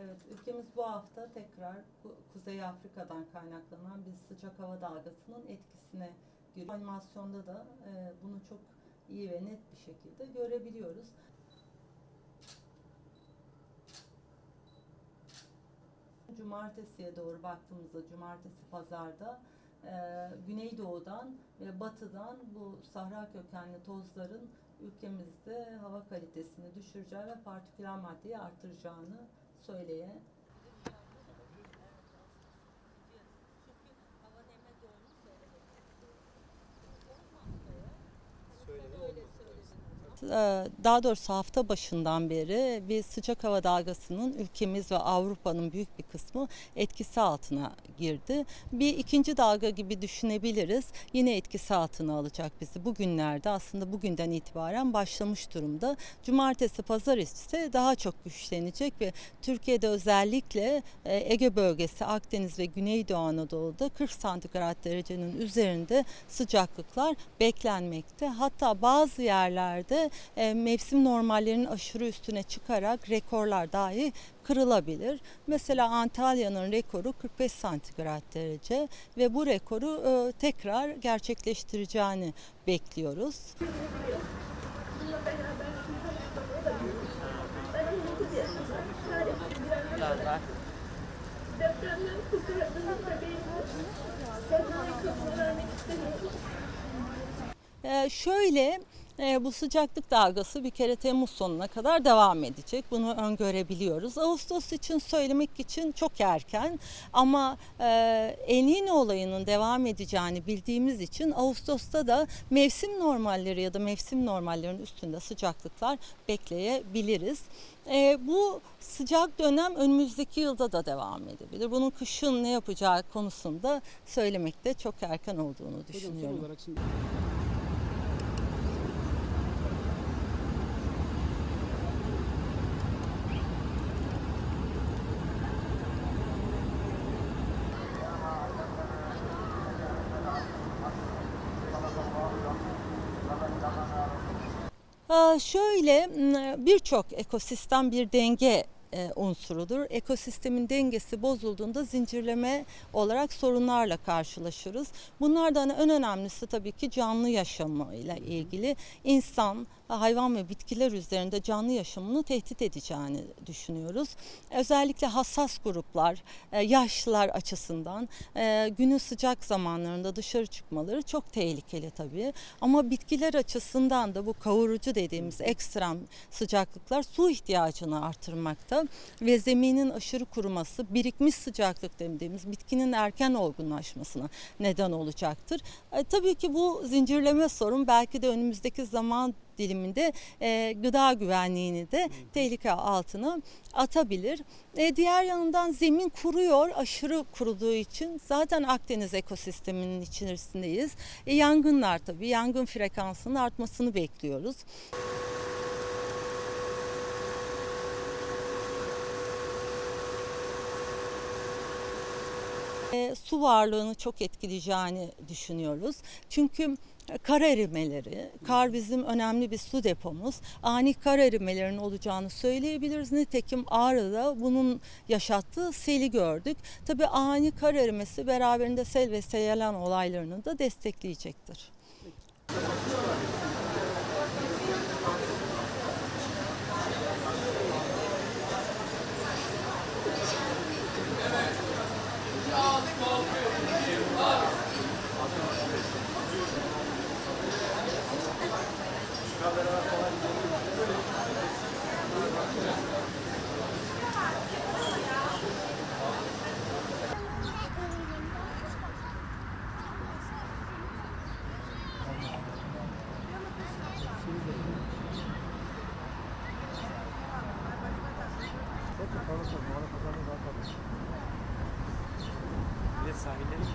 Evet, ülkemiz bu hafta tekrar Ku- Kuzey Afrika'dan kaynaklanan bir sıcak hava dalgasının etkisine giriyor. Animasyonda da e, bunu çok iyi ve net bir şekilde görebiliyoruz. Cumartesiye doğru baktığımızda, cumartesi pazarda e, güneydoğudan ve batıdan bu sahra kökenli tozların ülkemizde hava kalitesini düşüreceği ve partiküler maddeyi artıracağını söyleye. Ee, daha doğrusu hafta başından beri bir sıcak hava dalgasının ülkemiz ve Avrupa'nın büyük bir kısmı etkisi altına girdi. Bir ikinci dalga gibi düşünebiliriz. Yine etkisi altına alacak bizi. Bugünlerde aslında bugünden itibaren başlamış durumda. Cumartesi pazar ise daha çok güçlenecek ve Türkiye'de özellikle e, Ege bölgesi, Akdeniz ve Güneydoğu Anadolu'da 40 santigrat derecenin üzerinde sıcaklıklar beklenmekte. Hatta bazı yerlerde e, mevsim normallerinin aşırı üstüne çıkarak rekorlar dahi kırılabilir. Mesela Antalya'nın rekoru 45 santigrat derece ve bu rekoru e, tekrar gerçekleştireceğini bekliyoruz. Ee, şöyle e, bu sıcaklık dalgası bir kere Temmuz sonuna kadar devam edecek. Bunu öngörebiliyoruz. Ağustos için söylemek için çok erken ama e, El Niño olayının devam edeceğini bildiğimiz için Ağustos'ta da mevsim normalleri ya da mevsim normallerinin üstünde sıcaklıklar bekleyebiliriz. E, bu sıcak dönem önümüzdeki yılda da devam edebilir. Bunun kışın ne yapacağı konusunda söylemekte çok erken olduğunu Hocam düşünüyorum. olarak Şöyle m, birçok ekosistem bir denge e, unsurudur. Ekosistemin dengesi bozulduğunda zincirleme olarak sorunlarla karşılaşırız. Bunlardan en önemlisi tabii ki canlı yaşamıyla ilgili insan, hayvan ve bitkiler üzerinde canlı yaşamını tehdit edeceğini düşünüyoruz. Özellikle hassas gruplar, e, yaşlılar açısından e, günün sıcak zamanlarında dışarı çıkmaları çok tehlikeli tabii. Ama bitkiler açısından da bu kavurucu dediğimiz ekstrem sıcaklıklar su ihtiyacını artırmakta ve zeminin aşırı kuruması, birikmiş sıcaklık dediğimiz bitkinin erken olgunlaşmasına neden olacaktır. E, tabii ki bu zincirleme sorun belki de önümüzdeki zaman diliminde e, gıda güvenliğini de tehlike altına atabilir. E, diğer yanından zemin kuruyor, aşırı kuruduğu için zaten Akdeniz ekosisteminin içerisindeyiz. E, yangınlar tabii, yangın frekansının artmasını bekliyoruz. E, su varlığını çok etkileyeceğini düşünüyoruz. Çünkü kar erimeleri, kar bizim önemli bir su depomuz. Ani kar erimelerinin olacağını söyleyebiliriz. Nitekim Ağrı'da bunun yaşattığı seli gördük. Tabii ani kar erimesi beraberinde sel ve seyyalan olaylarını da destekleyecektir. Bir de sahilleri mi?